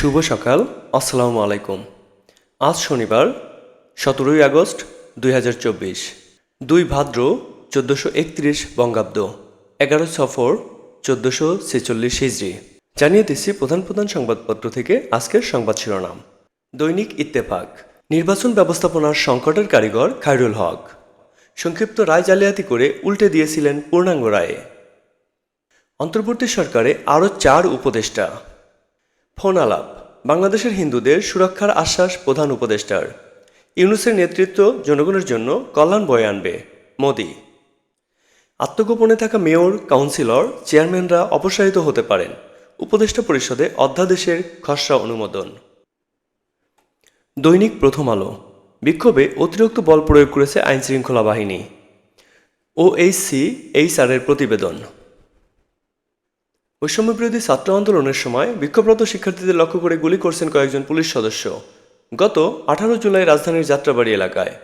শুভ সকাল, আসসালামু আলাইকুম। আজ শনিবার, সতেরোই আগস্ট দুই হাজার চব্বিশ। দুই ভাদ্র চোদ্দোশো একত্রিশ বঙ্গাব্দ, এগারো সফর চোদ্দোশো ছেচল্লিশ হিজড়ি জানিয়ে দিচ্ছি প্রধান প্রধান সংবাদপত্র থেকে আজকের সংবাদ শিরোনাম। দৈনিক ইত্তেফাক, নির্বাচন ব্যবস্থাপনার সংকটের কারিগর খায়রুল হক। সংক্ষিপ্ত রায় জালিয়াতি করে উল্টে দিয়েছিলেন পূর্ণাঙ্গ রায়ে। অন্তর্বর্তী সরকারে আরও চার উপদেষ্টা। ফোন আলাপ বাংলাদেশের হিন্দুদের সুরক্ষার আশ্বাস প্রধান উপদেষ্টার। ইউনুসের নেতৃত্ব জনগণের জন্য কল্যাণ বয়ে আনবে, মোদি। আত্মগোপনে থাকা মেয়র, কাউন্সিলর, চেয়ারম্যানরা অপসারিত হতে পারেন, উপদেষ্টা পরিষদে অধ্যাদেশের খসড়া অনুমোদন। দৈনিক প্রথম আলো, বিক্ষোভে অতিরিক্ত বল প্রয়োগ করেছে আইনশৃঙ্খলা বাহিনী। ওএইচসি এইচআরের প্রতিবেদন। বৈষম্যবিরোধী ছাত্র আন্দোলনের সময় বিক্ষোভরত শিক্ষার্থীদের লক্ষ্য করে গুলি করছেন কয়েকজন পুলিশ সদস্য। গত আঠারো জুলাই রাজধানীর যাত্রাবাড়ি এলাকায়।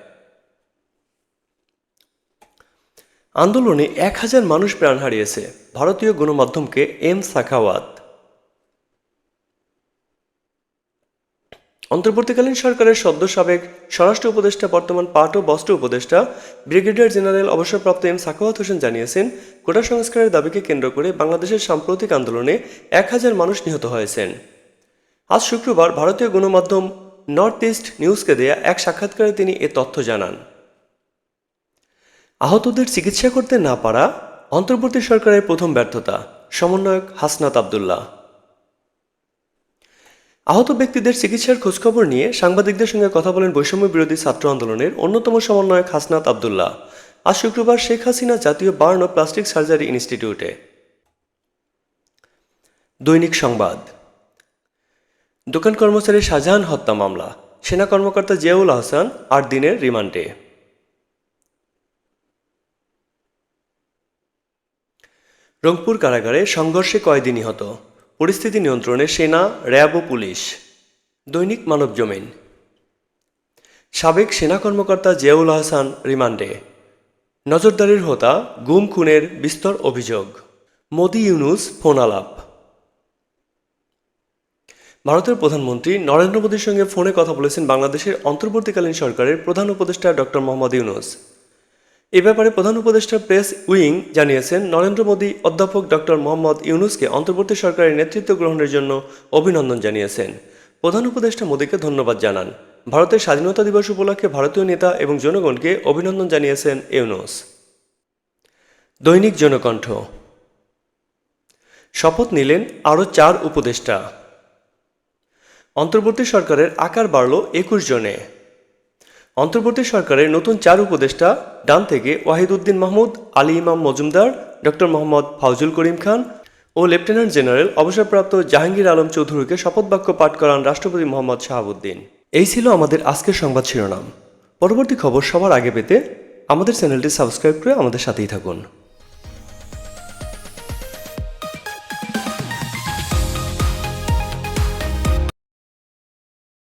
আন্দোলনে এক হাজার মানুষ প্রাণ হারিয়েছে। ভারতীয় গণমাধ্যমকে এম সাখাওয়াত। অন্তর্বর্তীকালীন সরকারের সদ্য সাবেক স্বরাষ্ট্র উপদেষ্টা, বর্তমান পাট ও বস্ত্র উপদেষ্টা, ব্রিগেডিয়ার জেনারেল অবসরপ্রাপ্ত এম সাখাওয়াত হোসেন জানিয়েছেন, কোটা সংস্কারের দাবিকে কেন্দ্র করে বাংলাদেশের সাম্প্রতিক আন্দোলনে এক হাজার মানুষ নিহত হয়েছেন। আজ শুক্রবার ভারতীয় গণমাধ্যম নর্থ ইস্ট নিউজকে দেয়া এক সাক্ষাৎকারে তিনি এ তথ্য জানান। আহতদের চিকিৎসা করতে না পারা অন্তর্বর্তী সরকারের প্রথম ব্যর্থতা। সমন্বয়ক হাসনাত আবদুল্লাহ। আহত ব্যক্তিদের চিকিৎসার খোঁজখবর নিয়ে সাংবাদিকদের সঙ্গে কথা বলেন বৈষম্য বিরোধী ছাত্র আন্দোলনের অন্যতম সমন্বয়ক হাসনাত আবদুল্লাহ। আজ শুক্রবার শেখ হাসিনা জাতীয় বার্ন ও প্লাস্টিক সার্জারি ইনস্টিটিউটে। দৈনিক সংবাদ। দোকান কর্মচারী শাহজাহান হত্যা মামলা। সেনা কর্মকর্তা জিয়াউল আহসান আট দিনের রিমান্ডে। রংপুর কারাগারে সংঘর্ষে কয়েদি নিহত। পরিস্থিতি নিয়ন্ত্রণে সেনা, র্যাব ও পুলিশ। দৈনিক মানব জমিন। সাবেক সেনা কর্মকর্তা জিয়াউল হাসান রিমান্ডে। নজরদারির হোতা, গুম খুনের বিস্তর অভিযোগ। মোদি ইউনুস ফোন আলাপ। ভারতের প্রধানমন্ত্রী নরেন্দ্র মোদীর সঙ্গে ফোনে কথা বলেছেন বাংলাদেশের অন্তর্বর্তীকালীন সরকারের প্রধান উপদেষ্টা ডক্টর মোহাম্মদ ইউনুস। এ ব্যাপারে প্রধান উপদেষ্টা প্রেস উইং জানিয়েছেন, নরেন্দ্র মোদী অধ্যাপক ডক্টর মোহাম্মদ ইউনুসকে অন্তর্বর্তী সরকারের নেতৃত্ব গ্রহণের জন্য অভিনন্দন জানিয়েছেন। প্রধান উপদেষ্টা মোদীকে ধন্যবাদ জানান। ভারতের স্বাধীনতা দিবস উপলক্ষে ভারতীয় নেতা এবং জনগণকে অভিনন্দন জানিয়েছেন ইউনুস। দৈনিক জনকণ্ঠ। শপথ নিলেন আরও চার উপদেষ্টা। অন্তর্বর্তী সরকারের আকার বাড়ল একুশ জনে। অন্তর্বর্তী সরকারের নতুন চার উপদেষ্টা, ডান থেকে ওয়াহিদুদ্দিন মাহমুদ, আলী ইমাম মজুমদার, ডক্টর মোহাম্মদ ফাউজুল করিম খান ও লেফটেন্যান্ট জেনারেল অবসরপ্রাপ্ত জাহাঙ্গীর আলম চৌধুরীকে শপথ বাক্য পাঠ করান রাষ্ট্রপতি মোহাম্মদ শাহাবুদ্দিন। এই ছিল আমাদের আজকের সংবাদ শিরোনাম। পরবর্তী খবর সবার আগে পেতে আমাদের চ্যানেলটি সাবস্ক্রাইব করে আমাদের সাথেই থাকুন।